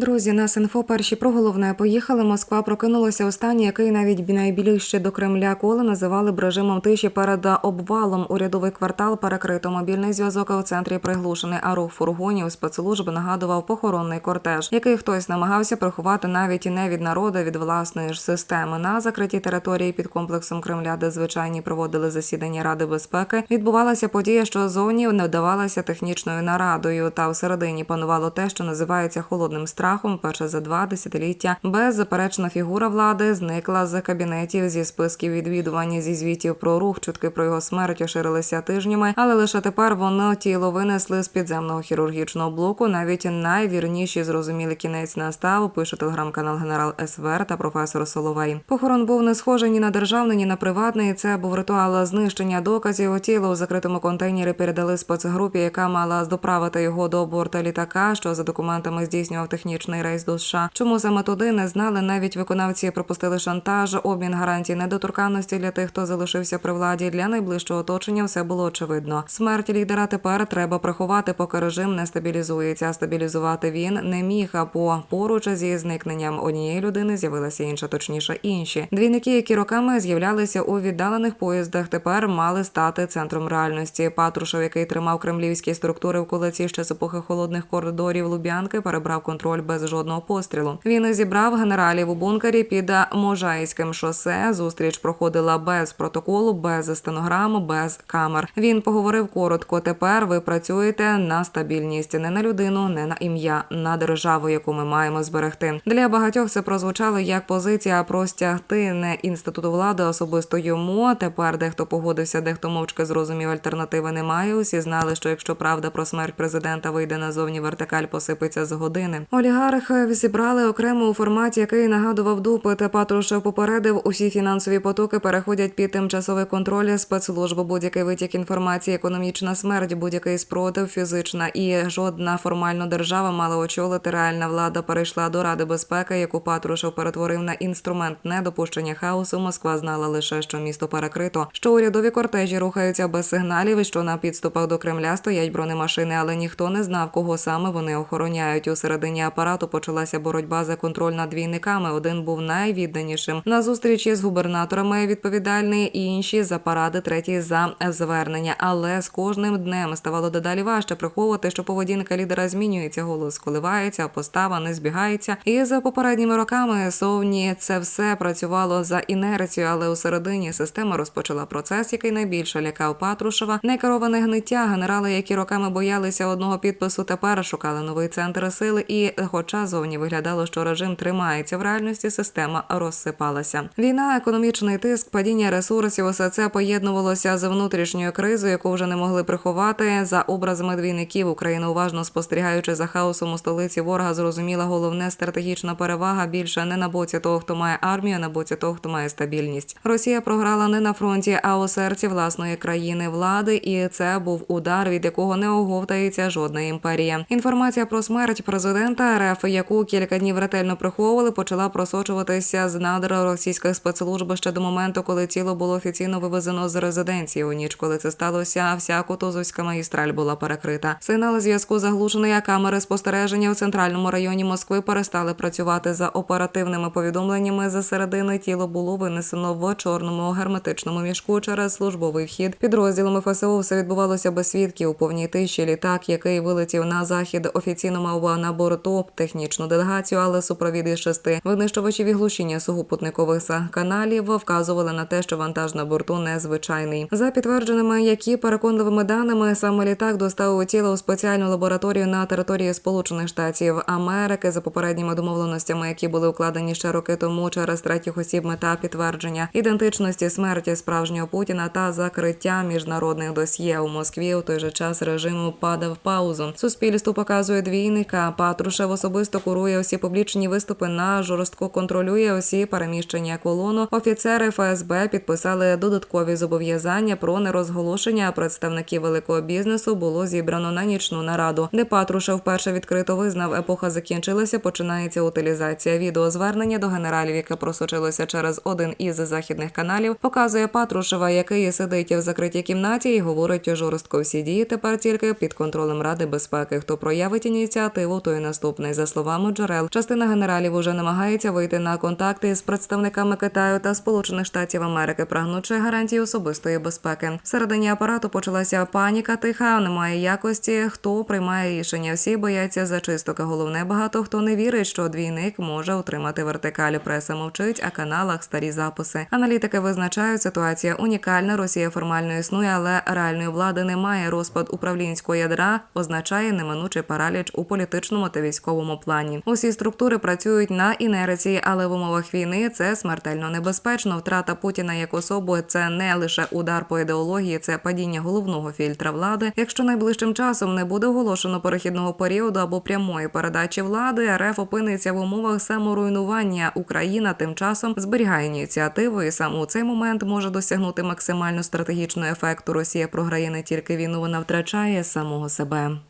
Друзі, нас інфо перші про головне поїхали. Москва прокинулася у стані, який навіть найбільше до Кремля коли називали б режимом тиші перед обвалом. Урядовий квартал перекрито. Мобільний зв'язок у центрі приглушений. А рух фургонів спецслужб нагадував похоронний кортеж, який хтось намагався приховати навіть і не від народу, від власної ж системи. На закритій території під комплексом Кремля, де звичайні проводили засідання Ради безпеки, відбувалася подія, що зовні не вдавалася технічною нарадою. Та всередині панувало те, що називається холодним страхом. Перше за два десятиліття беззаперечна фігура влади зникла з кабінетів зі списків відвідування зі звітів про рух. Чутки про його смерть оширилися тижнями, але лише тепер воно тіло винесли з підземного хірургічного блоку. Навіть найвірніші зрозуміли кінець настав. Пише телеграм-канал Генерал СВР та професор Соловей. Похорон був не схожий ні на державний, ні на приватний. Це був ритуал знищення доказів. Тіло у закритому контейнері передали спецгрупі, яка мала доправити його до борта літака, що за документами здійснював технічний рейс до США. Чому саме туди не знали? Навіть виконавці пропустили шантаж, обмін гарантій недоторканності для тих, хто залишився при владі. Для найближчого оточення все було очевидно. Смерть лідера тепер треба приховати, поки режим не стабілізується. Стабілізувати він не міг. А по поруч зі зникненням однієї людини з'явилася інша, точніше інші. Двійники, які роками з'являлися у віддалених поїздах, тепер мали стати центром реальності. Патрушев, який тримав кремлівські структури в кулаці ще з епохи холодних коридорів Лубянки, перебрав контроль без жодного пострілу. Він зібрав генералів у бункері під Можайським шосе. Зустріч проходила без протоколу, без стенограм, без камер. Він поговорив коротко. Тепер ви працюєте на стабільність, не на людину, не на ім'я, на державу, яку ми маємо зберегти. Для багатьох це прозвучало як позиція простягти не інституту влади особисто йому. Тепер дехто погодився, дехто мовчки зрозумів, альтернативи немає. Усі знали, що якщо правда про смерть президента вийде назовні, вертикаль посипеться з години. Олігархи зібрали окремо у форматі, який нагадував допит. Патрушев попередив, усі фінансові потоки переходять під тимчасовий контроль спецслужб. Будь-який витік інформації, економічна смерть, будь-який спротив, фізична і жодна формально держава мала очолити. Реальна влада перейшла до Ради безпеки, яку Патрушев перетворив на інструмент недопущення хаосу. Москва знала лише, що місто перекрито, що урядові кортежі рухаються без сигналів, і що на підступах до Кремля стоять бронемашини, але ніхто не знав, кого саме вони охороняють. У середині апарату почалася боротьба за контроль над двійниками. Один був найвідданішим на зустрічі з губернаторами відповідальний, і інші за паради, третій за звернення. Але з кожним днем ставало дедалі важче приховувати, що поведінка лідера змінюється, голос коливається, постава не збігається. І за попередніми роками совні це все працювало за інерцією, але у середині система розпочала процес, який найбільше лякав Патрушева. Некероване гниття генерали, які роками боялися одного підпису, тепер шукали новий центр сили. І, хоча зовні виглядало, що режим тримається в реальності, система розсипалася. Війна, економічний тиск, падіння ресурсів, усе це поєднувалося з внутрішньою кризою, яку вже не могли приховати за образами двійників. Україна уважно спостерігаючи за хаосом у столиці ворога, зрозуміла головне стратегічна перевага більше не на боці того, хто має армію, а на боці того, хто має стабільність. Росія програла не на фронті, а у серці власної країни влади, і це був удар, від якого не оговтається жодна імперія. Інформація про смерть президента РФ, яку кілька днів ретельно приховували, почала просочуватися з надр російських спецслужб ще до моменту, коли тіло було офіційно вивезено з резиденції. У ніч, коли це сталося, вся Кутузовська магістраль була перекрита. Сигнал зв'язку заглушений, а камери спостереження у центральному районі Москви перестали працювати за оперативними повідомленнями. За середини тіло було винесено в чорному герметичному мішку через службовий вхід. Підрозділами ФСО все відбувалося без свідків у повній тиші. Літак, який вилетів на захід, офіційно мав на борту технічну делегацію, але супровід із шести винищувачів і глушіння сухопутникових каналів вказували на те, що вантаж на борту незвичайний. За підтвердженими, які переконливими даними саме літак доставив тіло у спеціальну лабораторію на території Сполучених Штатів Америки за попередніми домовленостями, які були укладені ще роки тому через третіх осіб мета підтвердження ідентичності смерті справжнього Путіна та закриття міжнародних досьє у Москві. У той же час режим упадав в паузу. Суспільству показує двійника. Патрушев особисто курує усі публічні виступи на жорстко контролює усі переміщення колону. Офіцери ФСБ підписали додаткові зобов'язання про нерозголошення. Представників великого бізнесу було зібрано на нічну нараду, де Патрушев вперше відкрито визнав, епоха закінчилася. Починається утилізація. Відеозвернення до генералів, яке просочилося через один із західних каналів, показує Патрушева, який сидить в закритій кімнаті і говорить жорстко. Всі дії тепер тільки під контролем Ради безпеки. Хто проявить ініціативу, той наступний. України. За словами джерел, частина генералів уже намагається вийти на контакти з представниками Китаю та Сполучених Штатів Америки, прагнучи гарантії особистої безпеки. Всередині апарату почалася паніка. Тиха немає якості. Хто приймає рішення? Всі бояться зачисток. Головне, багато хто не вірить, що двійник може отримати вертикалі. Преса мовчить, а каналах старі записи. Аналітики визначають, ситуація унікальна. Росія формально існує, але реальної влади немає. Розпад управлінського ядра означає неминучий параліч у політичному та військовому плані. Усі структури працюють на інерції, але в умовах війни це смертельно небезпечно. Втрата Путіна як особи це не лише удар по ідеології, це падіння головного фільтра влади. Якщо найближчим часом не буде оголошено перехідного періоду або прямої передачі влади, РФ опиниться в умовах саморуйнування. Україна тим часом зберігає ініціативу, і саме у цей момент може досягнути максимально стратегічного ефекту. Росія програє не тільки війну, вона втрачає самого себе.